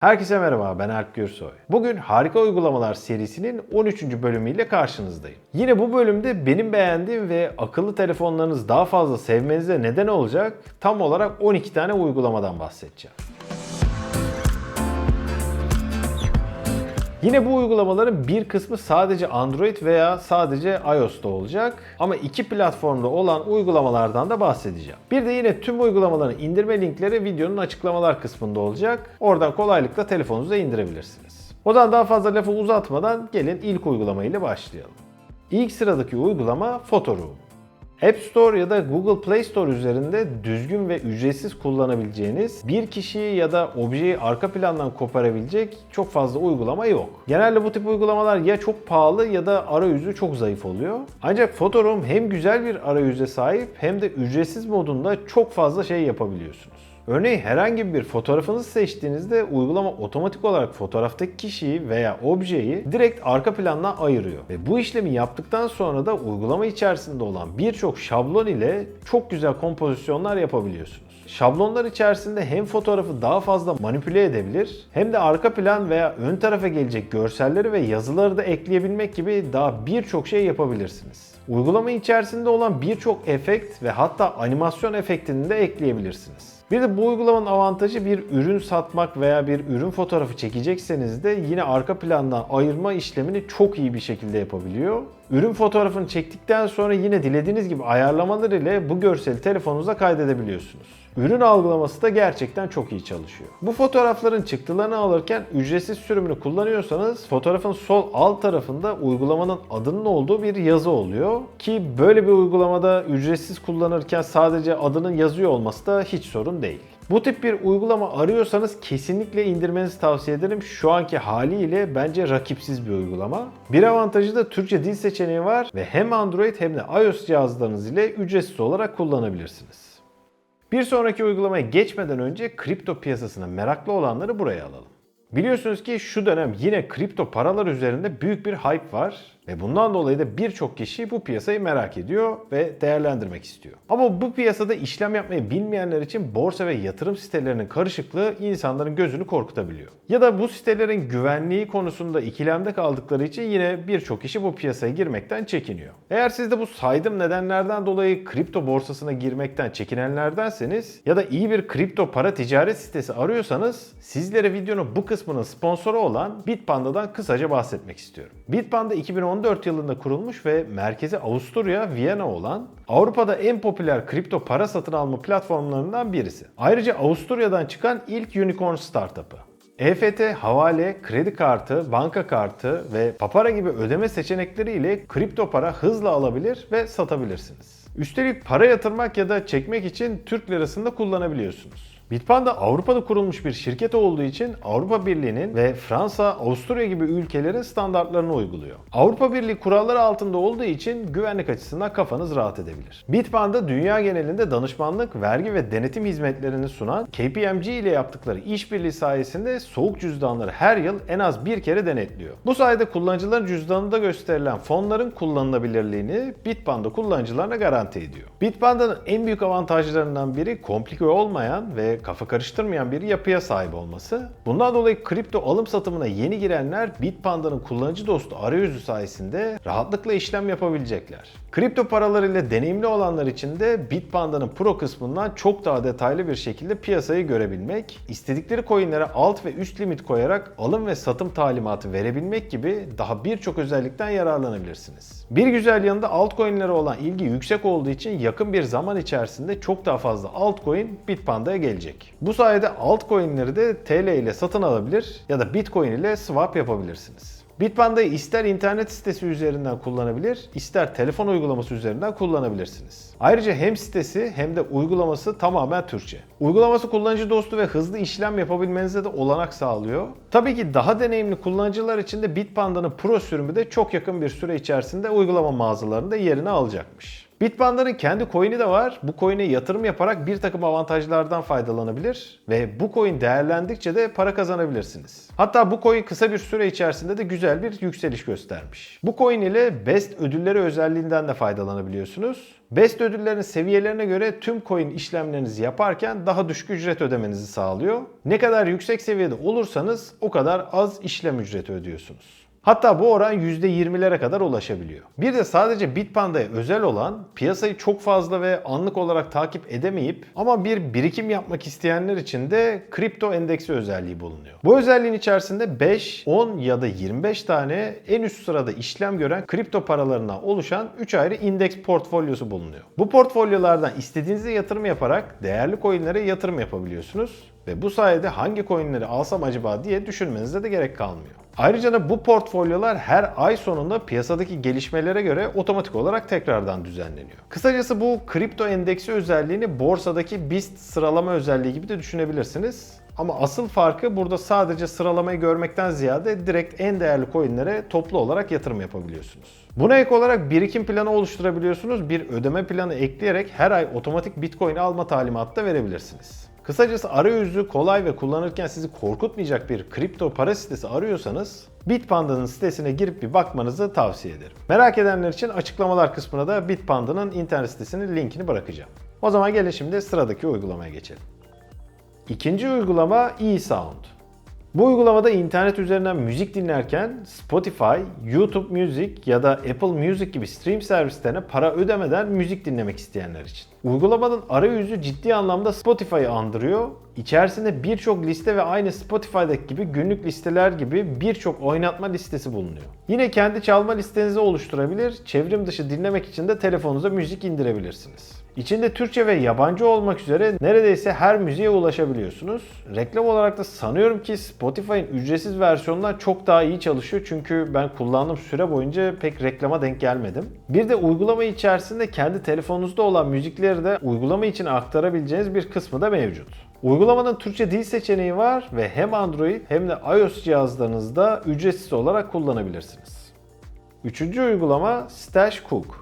Herkese merhaba ben Alp Gürsoy. Bugün Harika Uygulamalar serisinin 13. bölümüyle karşınızdayım. Yine bu bölümde benim beğendiğim ve akıllı telefonlarınız daha fazla sevmenize neden olacak tam olarak 12 tane uygulamadan bahsedeceğim. Yine bu uygulamaların bir kısmı sadece Android veya sadece iOS'ta olacak. Ama iki platformda olan uygulamalardan da bahsedeceğim. Bir de yine tüm uygulamaların indirme linkleri videonun açıklamalar kısmında olacak. Oradan kolaylıkla telefonunuza indirebilirsiniz. O zaman daha fazla lafı uzatmadan gelin ilk uygulamayla başlayalım. İlk sıradaki uygulama Photoroom. App Store ya da Google Play Store üzerinde düzgün ve ücretsiz kullanabileceğiniz bir kişiyi ya da objeyi arka plandan koparabilecek çok fazla uygulama yok. Genelde bu tip uygulamalar ya çok pahalı ya da arayüzü çok zayıf oluyor. Ancak Photoroom hem güzel bir arayüze sahip hem de ücretsiz modunda çok fazla şey yapabiliyorsunuz. Örneğin herhangi bir fotoğrafınızı seçtiğinizde uygulama otomatik olarak fotoğraftaki kişiyi veya objeyi direkt arka plandan ayırıyor. Ve bu işlemi yaptıktan sonra da uygulama içerisinde olan birçok şablon ile çok güzel kompozisyonlar yapabiliyorsunuz. Şablonlar içerisinde hem fotoğrafı daha fazla manipüle edebilir hem de arka plan veya ön tarafa gelecek görselleri ve yazıları da ekleyebilmek gibi daha birçok şey yapabilirsiniz. Uygulama içerisinde olan birçok efekt ve hatta animasyon efektini de ekleyebilirsiniz. Bir de bu uygulamanın avantajı bir ürün satmak veya bir ürün fotoğrafı çekecekseniz de yine arka plandan ayırma işlemini çok iyi bir şekilde yapabiliyor. Ürün fotoğrafını çektikten sonra yine dilediğiniz gibi ayarlamalar ile bu görseli telefonunuza kaydedebiliyorsunuz. Ürün algılaması da gerçekten çok iyi çalışıyor. Bu fotoğrafların çıktılarını alırken ücretsiz sürümünü kullanıyorsanız fotoğrafın sol alt tarafında uygulamanın adının olduğu bir yazı oluyor. Ki böyle bir uygulamada ücretsiz kullanırken sadece adının yazıyor olması da hiç sorun değil. Bu tip bir uygulama arıyorsanız kesinlikle indirmenizi tavsiye ederim. Şu anki haliyle bence rakipsiz bir uygulama. Bir avantajı da Türkçe dil seçeneği var ve hem Android hem de iOS cihazlarınız ile ücretsiz olarak kullanabilirsiniz. Bir sonraki uygulamaya geçmeden önce kripto piyasasına meraklı olanları buraya alalım. Biliyorsunuz ki şu dönem yine kripto paralar üzerinde büyük bir hype var ve bundan dolayı da birçok kişi bu piyasayı merak ediyor ve değerlendirmek istiyor. Ama bu piyasada işlem yapmayı bilmeyenler için borsa ve yatırım sitelerinin karışıklığı insanların gözünü korkutabiliyor. Ya da bu sitelerin güvenliği konusunda ikilemde kaldıkları için yine birçok kişi bu piyasaya girmekten çekiniyor. Eğer siz de bu saydığım nedenlerden dolayı kripto borsasına girmekten çekinenlerdenseniz ya da iyi bir kripto para ticaret sitesi arıyorsanız sizlere videonun bu kısmının sponsoru olan Bitpanda'dan kısaca bahsetmek istiyorum. Bitpanda 2014 yılında kurulmuş ve merkezi Avusturya, Viyana olan Avrupa'da en popüler kripto para satın alma platformlarından birisi. Ayrıca Avusturya'dan çıkan ilk unicorn startup'ı. EFT, havale, kredi kartı, banka kartı ve papara gibi ödeme seçenekleriyle kripto para hızla alabilir ve satabilirsiniz. Üstelik para yatırmak ya da çekmek için Türk lirasında kullanabiliyorsunuz. Bitpanda Avrupa'da kurulmuş bir şirket olduğu için Avrupa Birliği'nin ve Fransa, Avusturya gibi ülkelerin standartlarını uyguluyor. Avrupa Birliği kuralları altında olduğu için güvenlik açısından kafanız rahat edebilir. Bitpanda dünya genelinde danışmanlık, vergi ve denetim hizmetlerini sunan KPMG ile yaptıkları işbirliği sayesinde soğuk cüzdanları her yıl en az bir kere denetliyor. Bu sayede kullanıcıların cüzdanında gösterilen fonların kullanılabilirliğini Bitpanda kullanıcılarına garanti ediyor. Bitpanda'nın en büyük avantajlarından biri komplike olmayan ve kafa karıştırmayan bir yapıya sahip olması. Bundan dolayı kripto alım satımına yeni girenler Bitpanda'nın kullanıcı dostu arayüzü sayesinde rahatlıkla işlem yapabilecekler. Kripto paralarıyla deneyimli olanlar için de Bitpanda'nın Pro kısmından çok daha detaylı bir şekilde piyasayı görebilmek, istedikleri coinlere alt ve üst limit koyarak alım ve satım talimatı verebilmek gibi daha birçok özellikten yararlanabilirsiniz. Bir güzel yanında altcoin'lere olan ilgi yüksek olduğu için yakın bir zaman içerisinde çok daha fazla altcoin Bitpanda'ya gelecek. Bu sayede altcoin'leri de TL ile satın alabilir ya da Bitcoin ile swap yapabilirsiniz. Bitpanda'yı ister internet sitesi üzerinden kullanabilir, ister telefon uygulaması üzerinden kullanabilirsiniz. Ayrıca hem sitesi hem de uygulaması tamamen Türkçe. Uygulaması kullanıcı dostu ve hızlı işlem yapabilmenize de olanak sağlıyor. Tabii ki daha deneyimli kullanıcılar için de Bitpanda'nın Pro sürümü de çok yakın bir süre içerisinde uygulama mağazalarında yerini alacakmış. Bitpanda'nın kendi coin'i de var. Bu coin'e yatırım yaparak bir takım avantajlardan faydalanabilir ve bu coin değerlendikçe de para kazanabilirsiniz. Hatta bu coin kısa bir süre içerisinde de güzel bir yükseliş göstermiş. Bu coin ile Best ödülleri özelliğinden de faydalanabiliyorsunuz. Best ödüllerin seviyelerine göre tüm coin işlemlerinizi yaparken daha düşük ücret ödemenizi sağlıyor. Ne kadar yüksek seviyede olursanız o kadar az işlem ücreti ödüyorsunuz. Hatta bu oran %20'lere kadar ulaşabiliyor. Bir de sadece Bitpanda'ya özel olan piyasayı çok fazla ve anlık olarak takip edemeyip ama bir birikim yapmak isteyenler için de kripto endeksi özelliği bulunuyor. Bu özelliğin içerisinde 5, 10 ya da 25 tane en üst sırada işlem gören kripto paralarına oluşan 3 ayrı indeks portfolyosu bulunuyor. Bu portfolyolardan istediğinizde yatırım yaparak değerli coinlere yatırım yapabiliyorsunuz ve bu sayede hangi coinleri alsam acaba diye düşünmenize de gerek kalmıyor. Ayrıca da bu portfolyolar her ay sonunda piyasadaki gelişmelere göre otomatik olarak tekrardan düzenleniyor. Kısacası bu kripto endeksi özelliğini borsadaki BIST sıralama özelliği gibi de düşünebilirsiniz. Ama asıl farkı burada sadece sıralamayı görmekten ziyade direkt en değerli coinlere toplu olarak yatırım yapabiliyorsunuz. Buna ek olarak birikim planı oluşturabiliyorsunuz. Bir ödeme planı ekleyerek her ay otomatik Bitcoin alma talimatı da verebilirsiniz. Kısacası arayüzü kolay ve kullanırken sizi korkutmayacak bir kripto para sitesi arıyorsanız Bitpanda'nın sitesine girip bir bakmanızı tavsiye ederim. Merak edenler için açıklamalar kısmına da Bitpanda'nın internet sitesinin linkini bırakacağım. O zaman gelin şimdi sıradaki uygulamaya geçelim. İkinci uygulama eSound. Bu uygulamada internet üzerinden müzik dinlerken Spotify, YouTube Music ya da Apple Music gibi stream servislerine para ödemeden müzik dinlemek isteyenler için. Uygulamanın arayüzü ciddi anlamda Spotify'ı andırıyor. İçerisinde birçok liste ve aynı Spotify'daki gibi günlük listeler gibi birçok oynatma listesi bulunuyor. Yine kendi çalma listenizi oluşturabilir, çevrim dışı dinlemek için de telefonunuza müzik indirebilirsiniz. İçinde Türkçe ve yabancı olmak üzere neredeyse her müziğe ulaşabiliyorsunuz. Reklam olarak da sanıyorum ki Spotify'ın ücretsiz versiyonundan çok daha iyi çalışıyor çünkü ben kullandığım süre boyunca pek reklama denk gelmedim. Bir de uygulama içerisinde kendi telefonunuzda olan müzikleri de uygulama için aktarabileceğiniz bir kısmı da mevcut. Uygulamanın Türkçe dil seçeneği var ve hem Android hem de iOS cihazlarınızda ücretsiz olarak kullanabilirsiniz. Üçüncü uygulama Stash Cook.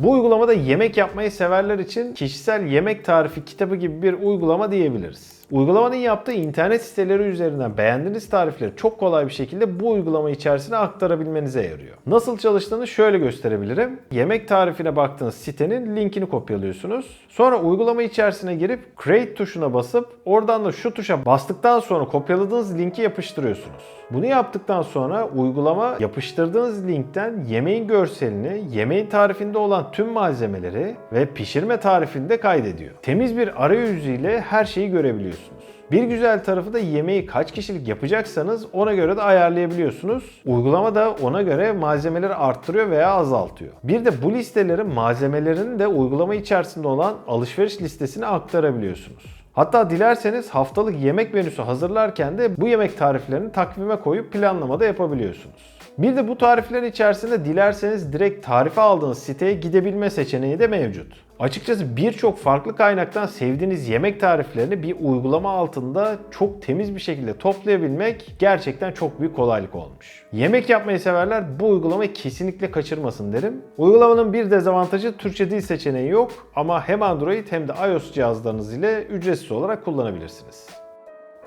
Bu uygulamada yemek yapmayı severler için kişisel yemek tarifi kitabı gibi bir uygulama diyebiliriz. Uygulamanın yaptığı internet siteleri üzerinden beğendiğiniz tarifleri çok kolay bir şekilde bu uygulama içerisine aktarabilmenize yarıyor. Nasıl çalıştığını şöyle gösterebilirim. Yemek tarifine baktığınız sitenin linkini kopyalıyorsunuz. Sonra uygulama içerisine girip Create tuşuna basıp oradan da şu tuşa bastıktan sonra kopyaladığınız linki yapıştırıyorsunuz. Bunu yaptıktan sonra uygulama yapıştırdığınız linkten yemeğin görselini, yemeğin tarifinde olan tüm malzemeleri ve pişirme tarifini de kaydediyor. Temiz bir arayüzüyle her şeyi görebiliyorsunuz. Bir güzel tarafı da yemeği kaç kişilik yapacaksanız ona göre de ayarlayabiliyorsunuz. Uygulama da ona göre malzemeleri arttırıyor veya azaltıyor. Bir de bu listelerin malzemelerini de uygulama içerisinde olan alışveriş listesine aktarabiliyorsunuz. Hatta dilerseniz haftalık yemek menüsü hazırlarken de bu yemek tariflerini takvime koyup planlamada yapabiliyorsunuz. Bir de bu tariflerin içerisinde dilerseniz direkt tarife aldığınız siteye gidebilme seçeneği de mevcut. Açıkçası birçok farklı kaynaktan sevdiğiniz yemek tariflerini bir uygulama altında çok temiz bir şekilde toplayabilmek gerçekten çok büyük kolaylık olmuş. Yemek yapmayı severler bu uygulamayı kesinlikle kaçırmasın derim. Uygulamanın bir dezavantajı Türkçe dil seçeneği yok ama hem Android hem de iOS cihazlarınız ile ücretsiz olarak kullanabilirsiniz.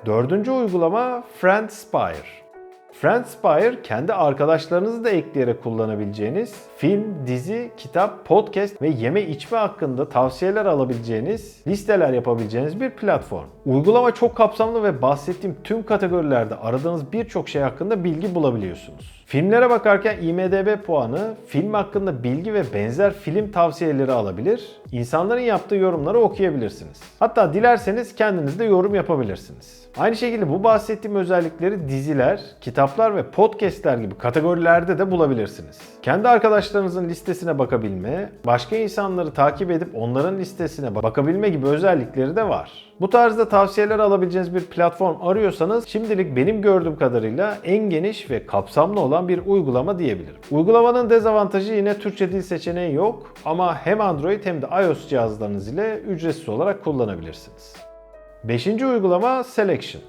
Dördüncü uygulama Friendspire. Friendspire kendi arkadaşlarınızı da ekleyerek kullanabileceğiniz film, dizi, kitap, podcast ve yeme içme hakkında tavsiyeler alabileceğiniz, listeler yapabileceğiniz bir platform. Uygulama çok kapsamlı ve bahsettiğim tüm kategorilerde aradığınız birçok şey hakkında bilgi bulabiliyorsunuz. Filmlere bakarken IMDB puanı, film hakkında bilgi ve benzer film tavsiyeleri alabilir, insanların yaptığı yorumları okuyabilirsiniz. Hatta dilerseniz kendiniz de yorum yapabilirsiniz. Aynı şekilde bu bahsettiğim özellikleri diziler, kitaplar ve podcastler gibi kategorilerde de bulabilirsiniz. Kendi arkadaşlarınızın listesine bakabilme, başka insanları takip edip onların listesine bakabilme gibi özellikleri de var. Bu tarzda tavsiyeler alabileceğiniz bir platform arıyorsanız şimdilik benim gördüğüm kadarıyla en geniş ve kapsamlı olan bir uygulama diyebilirim. Uygulamanın dezavantajı yine Türkçe dil seçeneği yok ama hem Android hem de iOS cihazlarınız ile ücretsiz olarak kullanabilirsiniz. Beşinci uygulama Selection.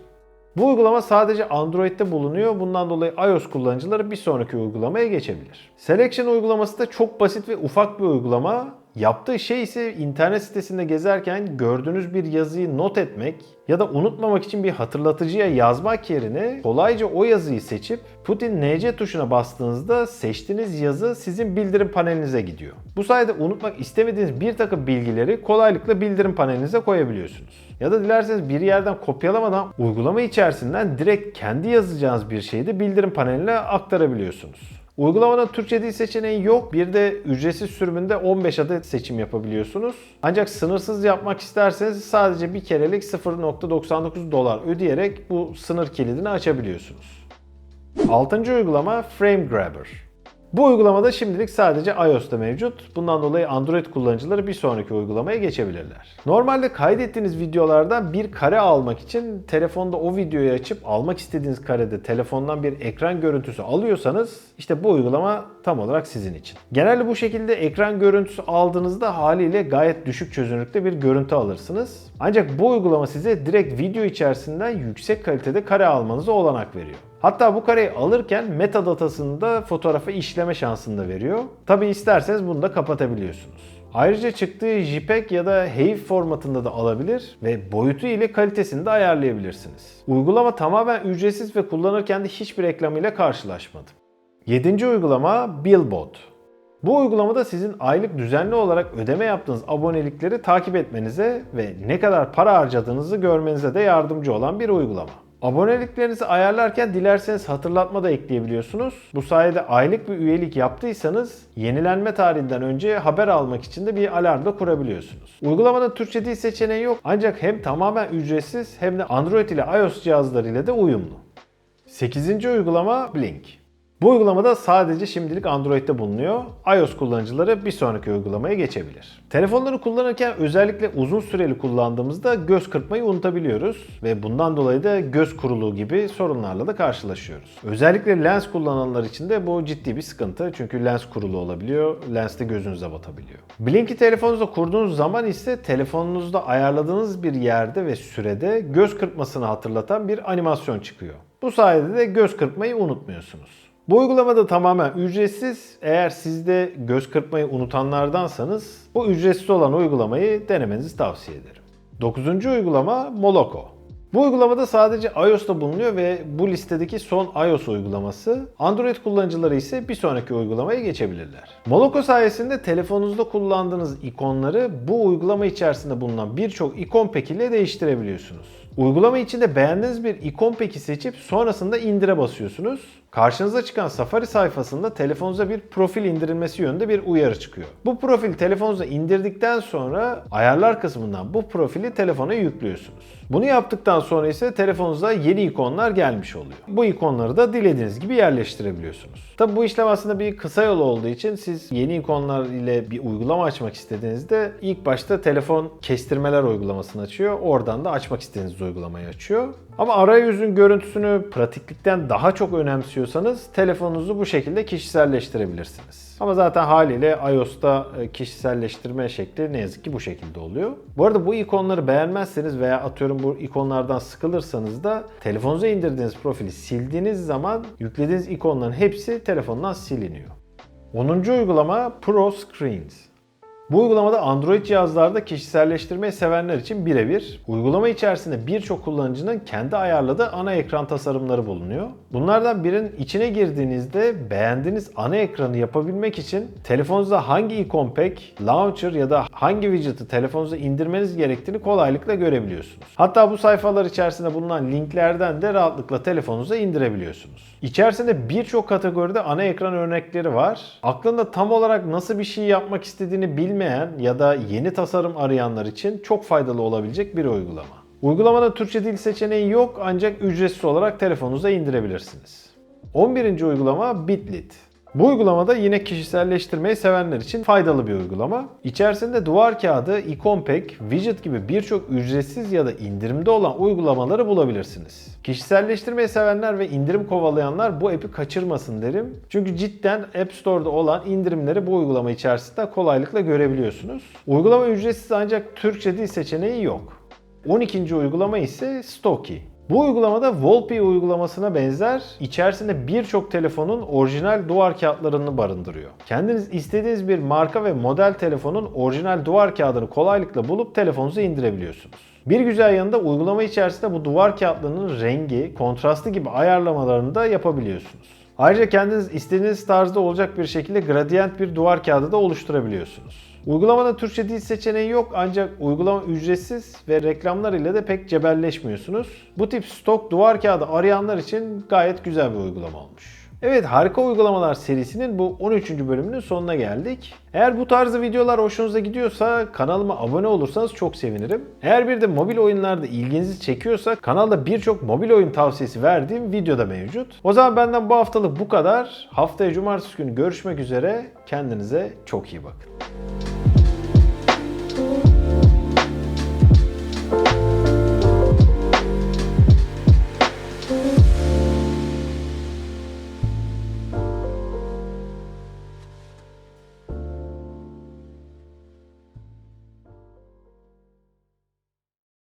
Bu uygulama sadece Android'de bulunuyor. Bundan dolayı iOS kullanıcıları bir sonraki uygulamaya geçebilir. Selection uygulaması da çok basit ve ufak bir uygulama Yaptığı şey ise internet sitesinde gezerken gördüğünüz bir yazıyı not etmek ya da unutmamak için bir hatırlatıcıya yazmak yerine kolayca o yazıyı seçip Putin NC tuşuna bastığınızda seçtiğiniz yazı sizin bildirim panelinize gidiyor. Bu sayede unutmak istemediğiniz bir takım bilgileri kolaylıkla bildirim panelinize koyabiliyorsunuz. Ya da dilerseniz bir yerden kopyalamadan uygulama içerisinden direkt kendi yazacağınız bir şeyi de bildirim paneline aktarabiliyorsunuz. Uygulamada Türkçe dil seçeneği yok. Bir de ücretsiz sürümünde 15 adet seçim yapabiliyorsunuz. Ancak sınırsız yapmak isterseniz sadece bir kerelik 0.99 dolar ödeyerek bu sınır kilidini açabiliyorsunuz. Altıncı uygulama Frame Grabber. Bu uygulamada şimdilik sadece iOS'ta mevcut. Bundan dolayı Android kullanıcıları bir sonraki uygulamaya geçebilirler. Normalde kaydettiğiniz videolardan bir kare almak için telefonda o videoyu açıp almak istediğiniz karede telefondan bir ekran görüntüsü alıyorsanız işte bu uygulama tam olarak sizin için. Genelde bu şekilde ekran görüntüsü aldığınızda haliyle gayet düşük çözünürlükte bir görüntü alırsınız. Ancak bu uygulama size direkt video içerisinden yüksek kalitede kare almanıza olanak veriyor. Hatta bu kareyi alırken metadatasını da fotoğrafa işleme şansını da veriyor. Tabi isterseniz bunu da kapatabiliyorsunuz. Ayrıca çıktığı JPEG ya da HEIF formatında da alabilir ve boyutu ile kalitesini de ayarlayabilirsiniz. Uygulama tamamen ücretsiz ve kullanırken de hiçbir reklamıyla karşılaşmadım. 7. uygulama Billbot. Bu uygulamada sizin aylık düzenli olarak ödeme yaptığınız abonelikleri takip etmenize ve ne kadar para harcadığınızı görmenize de yardımcı olan bir uygulama. Aboneliklerinizi ayarlarken dilerseniz hatırlatma da ekleyebiliyorsunuz. Bu sayede aylık bir üyelik yaptıysanız yenilenme tarihinden önce haber almak için de bir alarm da kurabiliyorsunuz. Uygulamada Türkçe dil seçeneği yok ancak hem tamamen ücretsiz hem de Android ile iOS cihazları ile de uyumlu. 8. uygulama Blink. Bu uygulamada sadece şimdilik Android'de bulunuyor. iOS kullanıcıları bir sonraki uygulamaya geçebilir. Telefonları kullanırken özellikle uzun süreli kullandığımızda göz kırpmayı unutabiliyoruz ve bundan dolayı da göz kuruluğu gibi sorunlarla da karşılaşıyoruz. Özellikle lens kullananlar için de bu ciddi bir sıkıntı çünkü lens kuruluğu olabiliyor, lens de gözünüze batabiliyor. Blink'i telefonunuzda kurduğunuz zaman ise telefonunuzda ayarladığınız bir yerde ve sürede göz kırpmasını hatırlatan bir animasyon çıkıyor. Bu sayede de göz kırpmayı unutmuyorsunuz. Bu uygulamada tamamen ücretsiz. Eğer siz de göz kırpmayı unutanlardansanız bu ücretsiz olan uygulamayı denemenizi tavsiye ederim. 9. uygulama Moloko. Bu uygulamada sadece iOS'ta bulunuyor ve bu listedeki son iOS uygulaması. Android kullanıcıları ise bir sonraki uygulamaya geçebilirler. Moloko sayesinde telefonunuzda kullandığınız ikonları bu uygulama içerisinde bulunan birçok ikon pek ile değiştirebiliyorsunuz. Uygulama içinde beğendiğiniz bir ikon peki seçip sonrasında indire basıyorsunuz. Karşınıza çıkan Safari sayfasında telefonunuza bir profil indirilmesi yönünde bir uyarı çıkıyor. Bu profil telefonunuza indirdikten sonra ayarlar kısmından bu profili telefona yüklüyorsunuz. Bunu yaptıktan sonra ise telefonunuza yeni ikonlar gelmiş oluyor. Bu ikonları da dilediğiniz gibi yerleştirebiliyorsunuz. Tabi bu işlem aslında bir kısa yol olduğu için siz yeni ikonlar ile bir uygulama açmak istediğinizde ilk başta telefon kestirmeler uygulamasını açıyor. Oradan da açmak istediğiniz uygulamayı açıyor. Ama arayüzün görüntüsünü pratiklikten daha çok önemsiyorsanız telefonunuzu bu şekilde kişiselleştirebilirsiniz. Ama zaten haliyle iOS'ta e, kişiselleştirme şekli ne yazık ki bu şekilde oluyor. Bu arada bu ikonları beğenmezseniz veya atıyorum bu ikonlardan sıkılırsanız da telefonunuza indirdiğiniz profili sildiğiniz zaman yüklediğiniz ikonların hepsi telefondan siliniyor. 10. uygulama Pro Screens. Bu uygulamada Android cihazlarda kişiselleştirmeyi sevenler için birebir. Uygulama içerisinde birçok kullanıcının kendi ayarladığı ana ekran tasarımları bulunuyor. Bunlardan birinin içine girdiğinizde beğendiğiniz ana ekranı yapabilmek için telefonunuzda hangi ikon pek, launcher ya da hangi widget'ı telefonunuza indirmeniz gerektiğini kolaylıkla görebiliyorsunuz. Hatta bu sayfalar içerisinde bulunan linklerden de rahatlıkla telefonunuza indirebiliyorsunuz. İçerisinde birçok kategoride ana ekran örnekleri var. Aklında tam olarak nasıl bir şey yapmak istediğini bilmeyen ya da yeni tasarım arayanlar için çok faydalı olabilecek bir uygulama. Uygulamada Türkçe dil seçeneği yok ancak ücretsiz olarak telefonunuza indirebilirsiniz. 11. uygulama Bitlit. Bu uygulamada yine kişiselleştirmeyi sevenler için faydalı bir uygulama. İçerisinde duvar kağıdı, ikon pek, widget gibi birçok ücretsiz ya da indirimde olan uygulamaları bulabilirsiniz. Kişiselleştirmeyi sevenler ve indirim kovalayanlar bu app'i kaçırmasın derim. Çünkü cidden App Store'da olan indirimleri bu uygulama içerisinde kolaylıkla görebiliyorsunuz. Uygulama ücretsiz ancak Türkçe dil seçeneği yok. 12. uygulama ise Stocky. Bu uygulamada Volpi uygulamasına benzer içerisinde birçok telefonun orijinal duvar kağıtlarını barındırıyor. Kendiniz istediğiniz bir marka ve model telefonun orijinal duvar kağıdını kolaylıkla bulup telefonunuza indirebiliyorsunuz. Bir güzel yanında uygulama içerisinde bu duvar kağıtlarının rengi, kontrastı gibi ayarlamalarını da yapabiliyorsunuz. Ayrıca kendiniz istediğiniz tarzda olacak bir şekilde gradient bir duvar kağıdı da oluşturabiliyorsunuz. Uygulamada Türkçe dil seçeneği yok ancak uygulama ücretsiz ve reklamlar ile de pek cebelleşmiyorsunuz. Bu tip stok duvar kağıdı arayanlar için gayet güzel bir uygulama olmuş. Evet harika uygulamalar serisinin bu 13. bölümünün sonuna geldik. Eğer bu tarzı videolar hoşunuza gidiyorsa kanalıma abone olursanız çok sevinirim. Eğer bir de mobil oyunlarda ilginizi çekiyorsa kanalda birçok mobil oyun tavsiyesi verdiğim video da mevcut. O zaman benden bu haftalık bu kadar. Haftaya cumartesi günü görüşmek üzere. Kendinize çok iyi bakın.